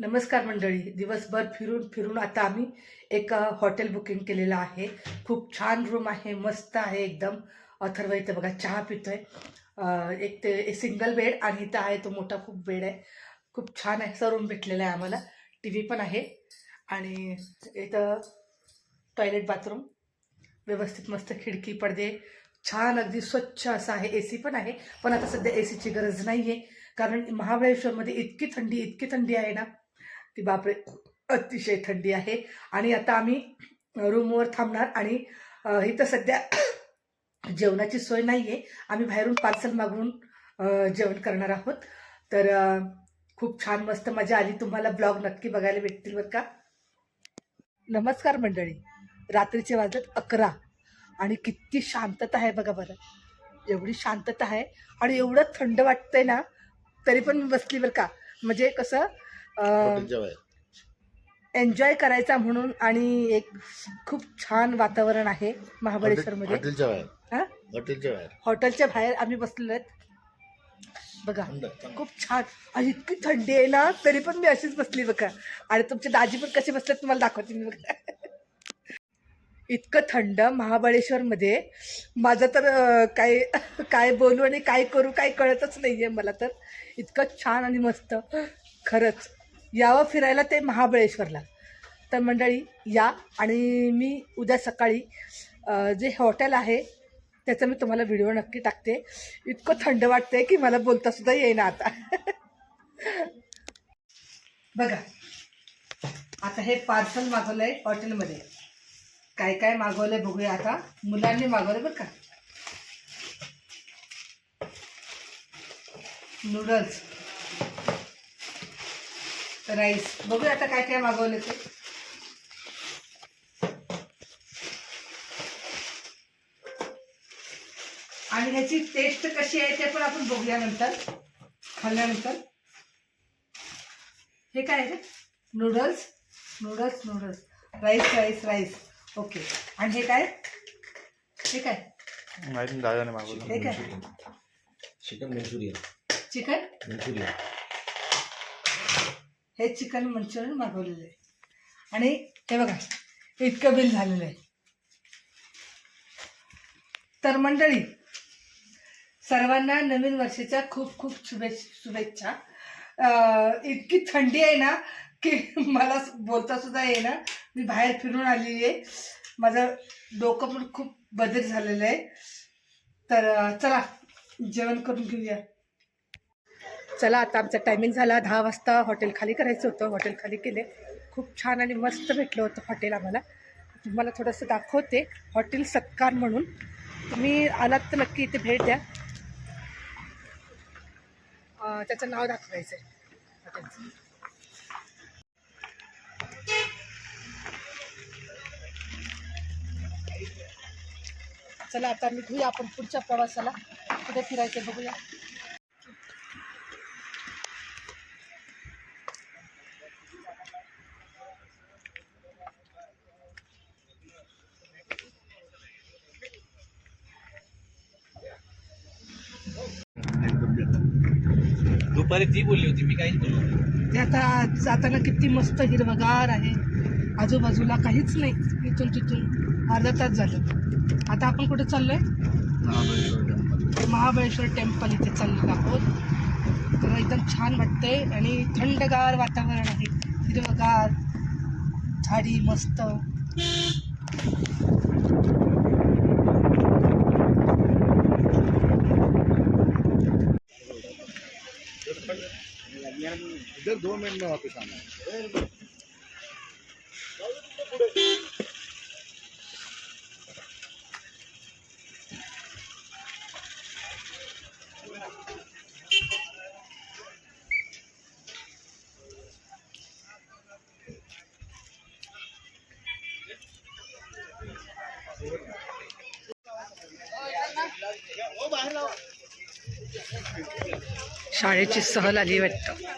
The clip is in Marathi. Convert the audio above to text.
नमस्कार मंडळी. दिवसभर फिरून फिरून आता आम्ही एक हॉटेल बुकिंग केलेलं आहे. खूप छान रूम आहे मस्त आहे एकदम. अथर्व इथे बघा चहा पितोय. आहे एक ते सिंगल बेड आणि इथं आहे तो मोठा खूप बेड आहे. खूप छान आहे असा रूम भेटलेला आहे आम्हाला. टी व्ही पण आहे. आणि इथं टॉयलेट बाथरूम व्यवस्थित मस्त खिडकी पडदे. छान अगदी स्वच्छ असं आहे. ए सी पण आहे. पण आता सध्या ए सीची गरज नाही आहे कारण महाबळेश्वरमध्ये इतकी थंडी इतकी थंडी आहे ना. ती बापरे अतिशय थंडी आहे. आणि आता आम्ही रूमवर थांबणार आणि इथं सध्या जेवणाची सोय नाही आहे आम्ही बाहेरून पार्सल मागवून जेवण करणार आहोत. तर खूप छान मस्त मजा आली. तुम्हाला ब्लॉग नक्की बघायला भेटतील बरं का? नमस्कार मंडळी. रात्रीचे वाजत अकरा. आणि किती शांतता आहे बघा बरं. एवढी शांतता आहे. आणि एवढं थंड वाटतंय ना तरी पण मी बसली बरं का? म्हणजे कसं एन्जॉय करायचा म्हणून आणि एक खूप छान वातावरण आहे हॉटेलच्या बाहेर. हा? हॉटेलच्या बाहेर. हॉटेलच्या बाहेर आम्ही बसलेलो आहेत. बघा. खूप छान. आणि इतकी थंडी आहे ना तरी पण मी अशीच बसली बघा. आणि तुमचे दाजी पण कसे बसले तुम्हाला दाखवते मी बघा. इतकं थंड महाबळेश्वरमध्ये माझं तर काय काय बोलू आणि काय करू काय कळतच नाही आहे मला तर. इतकं छान आणि मस्त. खरंच. यावं फिरायला ते महाबळेश्वरला. तर मंडळी या आणि मी उद्या सकाळी जे हॉटेल आहे त्याचा मी तुम्हाला व्हिडिओ नक्की टाकते. इतकं थंड वाटतंय की मला बोलता सुद्धा येईना आता. बघा आता हे पार्सल मागवलंय हॉटेलमध्ये. काय काय मागवलंय बघूया आता. मुलांनी मागवलं बरं का. नूडल्स. राईस. बघूया आता काय काय मागवलं ते. आणि ह्याची टेस्ट कशी आहे ते पण आपण बघूया नंतर खाल्ल्यानंतर. हे काय आहे? रे noodles noodles noodles rice rice rice okay आणि हे काय? हे काय? दादाने मागवलं. हे काय? Chicken Manchurian. चिकन? मंचुरियन. हे चिकन मंचुरियन मागवलेलं आहे. आणि हे बघा इतकं बिल झालेलं आहे. तर मंडळी सर्वांना नवीन वर्षाच्या खूप खूप शुभेच्छा शुभेच्छा. इतकी थंडी आहे ना की मला बोलता सुद्धा ना मी बाहेर फिरून आलेली आहे. माझं डोकं पण खूप बदल झालेलं आहे. तर चला जेवण करून घेऊया. चला आता आमचा टायमिंग झाला. दहा वाजता हॉटेल खाली करायचं होतं. हॉटेल खाली केले. खूप छान आणि मस्त भेटलं होतं हॉटेल आम्हाला. तुम्हाला थोडंसं दाखवते. हॉटेल सत्कार म्हणून. तुम्ही आलात तर नक्की इथे भेट द्या. त्याचं नाव दाखवायचं आहे. हॉटेलचं चला आता निघूया आपण पुढच्या प्रवासाला. कुठे फिरायचं बघूया. दुपारी ती बोलली होती मी काहीच बोललो. ते आता जाताना किती मस्त हिरवगार आहे. आजूबाजूला काहीच नाही इथून तिथून. अर्धा तास झालं. आता आपण कुठे चाललोय? महाबळेश्वर टेम्पल इथे चाललेलो आहोत. तर एकदम छान वाटतंय आणि थंडगार वातावरण आहे. हिरवगार झाडी मस्त. दो मिनट में वापस आना है। शाळेची सहल आली वाटतं.